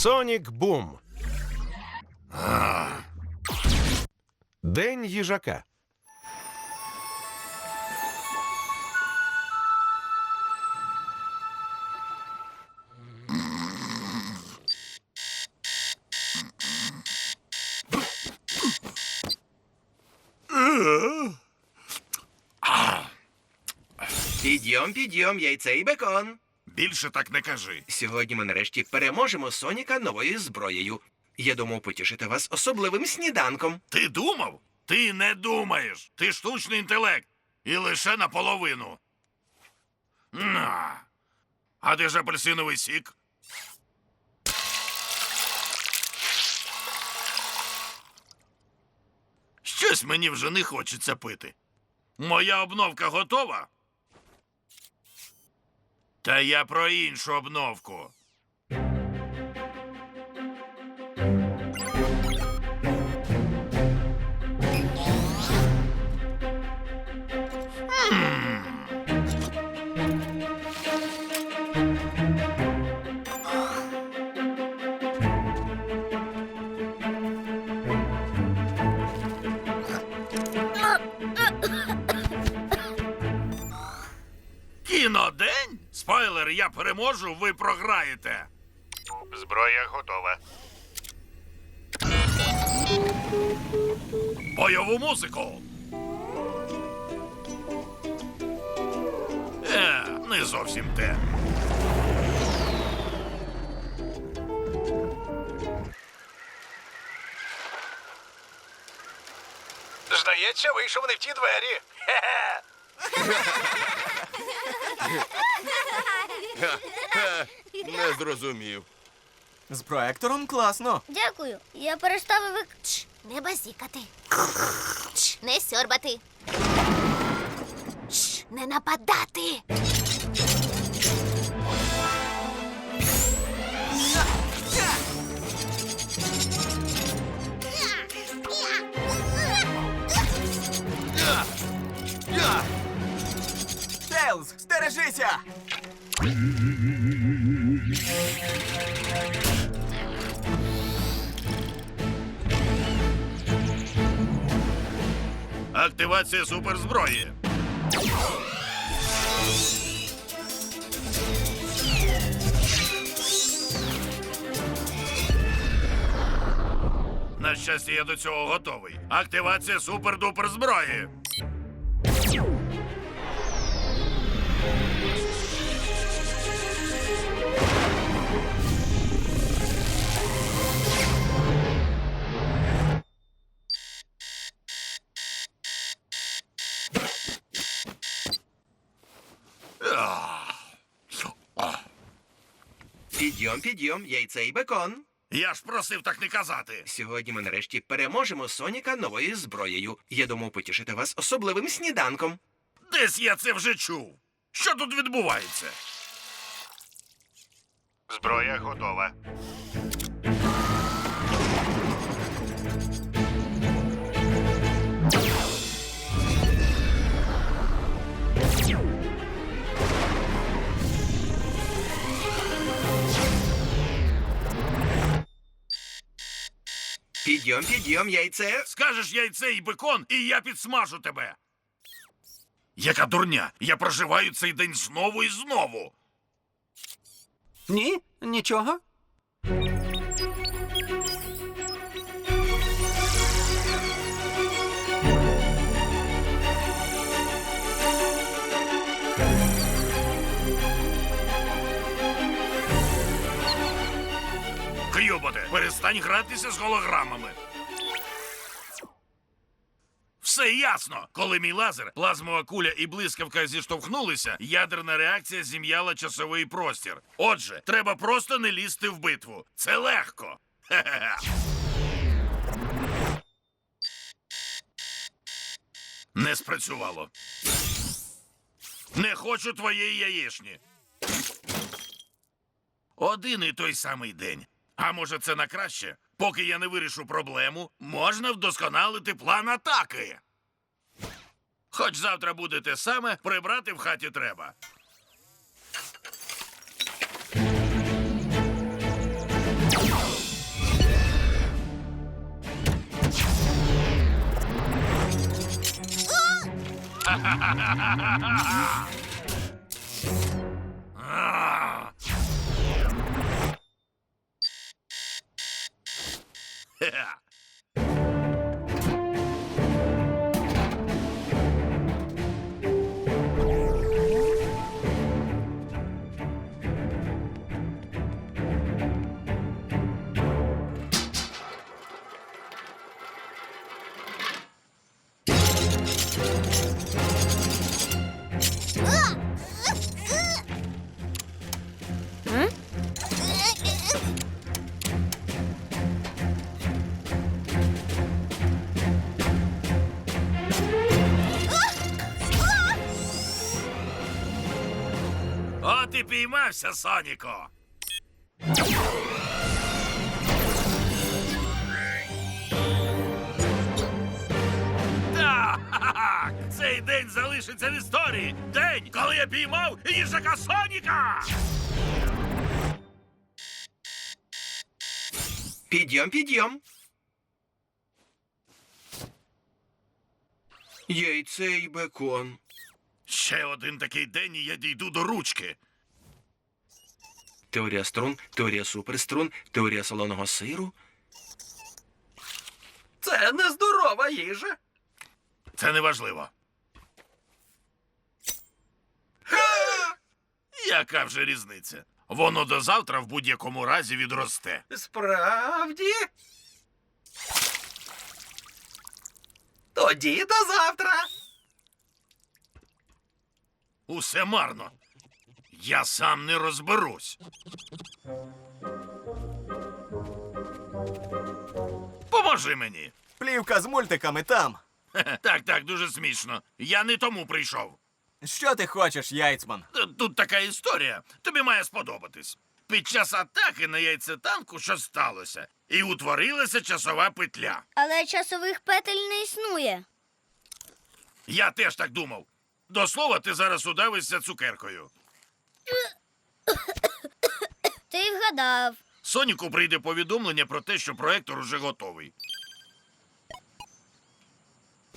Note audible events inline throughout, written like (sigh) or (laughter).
Сонік Бум. День їжака. Підйом, підйом, яйце і бекон. Більше так не кажи. Сьогодні ми нарешті переможемо Соніка новою зброєю. Я думав потішити вас особливим сніданком. Ти думав? Ти не думаєш. Ти штучний інтелект. І лише наполовину. На. А де ж апельсиновий сік? Щось мені вже не хочеться пити. Моя обновка готова. Та я про іншу обновку. Переможу, ви програєте. Зброя готова. Бойову музику. Е, не зовсім те. Здається, вийшов не в ті двері. (laughs) Не зрозумів. З проектором класно. Дякую. Я переставив вик... Чш, не базікати. Чш, не сьорбати. Чш, не нападати. Активація суперзброї. На щастя, я до цього готовий. Активація супер-дупер зброї. Підйом, підйом, яйце і бекон. Я ж просив так не казати. Сьогодні ми нарешті переможемо Соніка новою зброєю. Я думав потішити вас особливим сніданком. Десь я це вже чув. Що тут відбувається? Зброя готова. Підйом, підйом, яйце. Скажеш яйце і бекон, і я підсмажу тебе. Яка дурня! Я проживаю цей день знову і знову. Ні, нічого. Перестань гратися з голограмами. Все ясно. Коли мій лазер, плазмова куля і блискавка зіштовхнулися, ядерна реакція зім'яла часовий простір. Отже, треба просто не лізти в битву. Це легко. (laughs) Не спрацювало. Не хочу твоєї яєшні. Один і той самий день. А може, це на краще? Поки я не вирішу проблему, можна вдосконалити план атаки. Хоч завтра буде те саме, прибрати в хаті треба. (laughs) піймався, Соніко. Так, цей день залишиться в історії. День, коли я піймав їжака Соніка. Підйом, підйом. Яйце і бекон. Ще один такий день, і я дійду до ручки. Теорія струн, теорія суперструн, теорія солоного сиру. Це нездорова їжа. Це неважливо. Яка вже різниця? Воно до завтра в будь-якому разі відросте. Справді. Тоді до завтра. Усе марно. Я сам не розберусь. Поможи мені. Плівка з мультиками там. Хе-хе. Так, так, дуже смішно. Я не тому прийшов. Що ти хочеш, яйцман? Т- Тут така історія. Тобі має сподобатись. Під час атаки на яйцетанку щось сталося, і утворилася часова петля. Але часових петель не існує. Я теж так думав. До слова, ти зараз удавишся цукеркою. Ти вгадав. Соніку прийде повідомлення про те, що проектор уже готовий.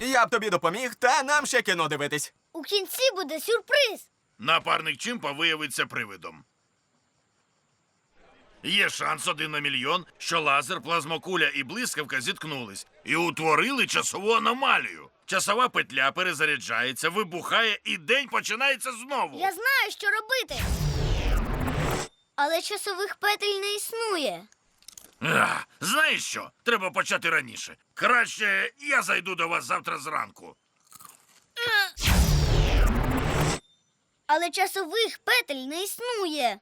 Я б тобі допоміг, та нам ще кіно дивитись. У кінці буде сюрприз. Напарник Чимпа виявиться привидом. Є шанс один на мільйон, що лазер, плазмокуля і блискавка зіткнулись і утворили часову аномалію. Часова петля перезаряджається, вибухає, і день починається знову. Я знаю, що робити. Але часових петель не існує. Ах, знаєш що? Треба почати раніше. Краще я зайду до вас завтра зранку. Але часових петель не існує.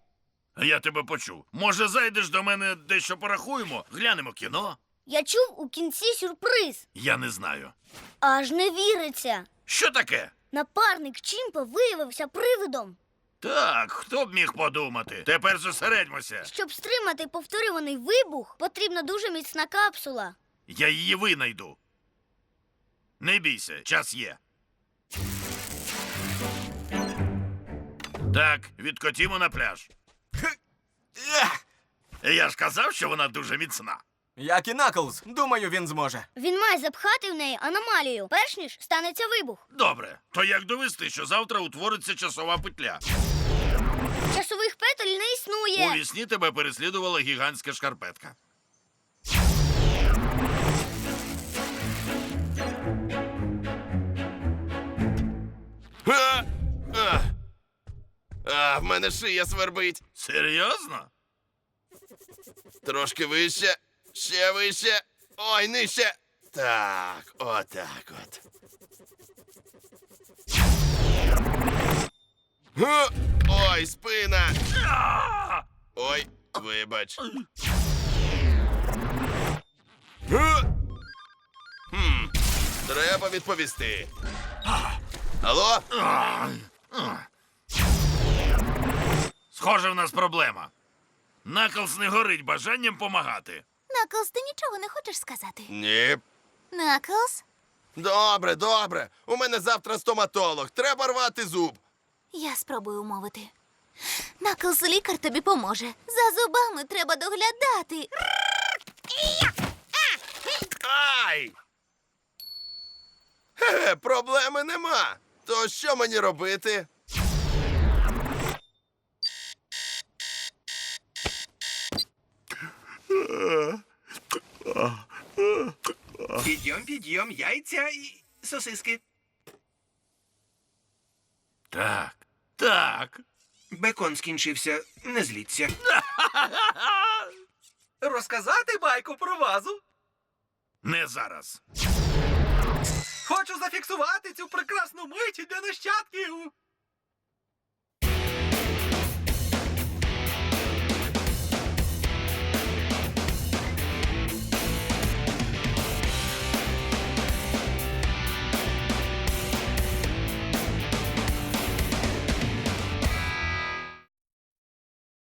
Я тебе почув. Може, зайдеш до мене дещо порахуємо, глянемо кіно? Я чув у кінці сюрприз. Я не знаю. Аж не віриться. Що таке? Напарник Чімпа виявився привидом. Так, хто б міг подумати? Тепер зосередьмося. Щоб стримати повторюваний вибух, потрібна дуже міцна капсула. Я її винайду. Не бійся, час є. Так, відкотімо на пляж. Я ж казав, що вона дуже міцна. Як і Наклз, думаю, він зможе. Він має запхати в неї аномалію, перш ніж станеться вибух. Добре, то як довести, що завтра утвориться часова петля? Часових петель не У існує. вісні тебе переслідувала гігантська шкарпетка. А, а, а, в мене шия свербить. Серйозно? Трошки вище, ще вище. Ой, нижче. Так, отак от. Ой, спина. Ой, вибач. Хм, треба відповісти. Алло? Схоже, в нас проблема. Наклз не горить бажанням помагати. Наклз, ти нічого не хочеш сказати? Ні. Наклз? Добре, добре. У мене завтра стоматолог. Треба рвати зуб. Я спробую умовити. Наклз, лікар тобі поможе. За зубами треба доглядати. Ай! Хе, проблеми нема. То що мені робити? Підйом, підйом, яйця і сосиски. Так, так. Бекон скінчився, не зліться. (laughs) Розказати байку про вазу? Не зараз. Хочу зафіксувати цю прекрасну.